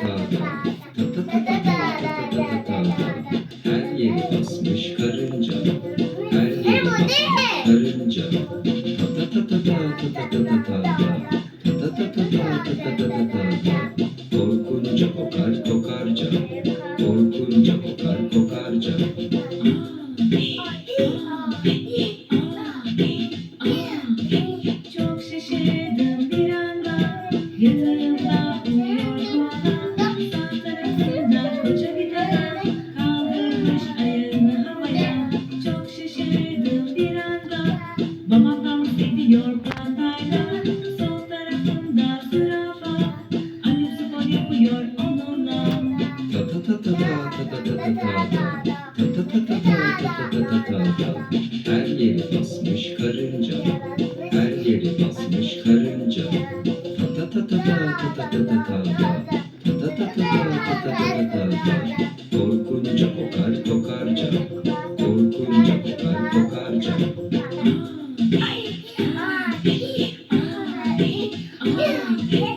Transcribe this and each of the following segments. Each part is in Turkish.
Her yeri basmış karınca Her yeri basmış karınca. Ta ta ta ta ta ta ta ta ta. Her yeri basmış karınca Her yeri basmış karınca Ta ta ta ta ta ta ta ta ta Ta ta ta ta ta ta ta ta ta Korkunca kokar tokarca Korkunca kokar tokarca Ay! Ay! Ay! Ay!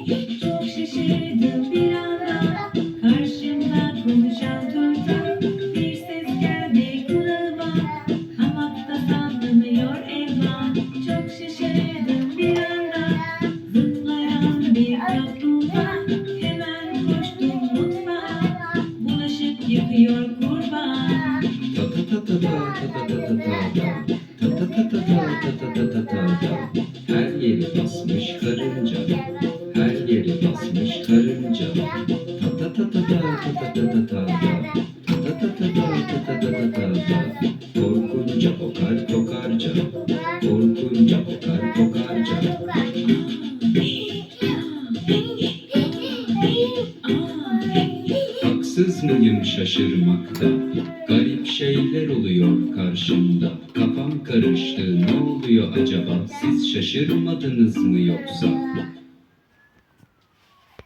Her yeri basmış karınca. Her yeri basmış karınca. Ta ta ta ta ta ta ta ta Korkunca kokar kokarca. Korkunca kokar kokarca. Haksız mıyım şaşırmakta. Garip şeyler oluyor karşımda. Kafam karıştı. Ne oluyor acaba? Siz şaşırmadınız mı yoksa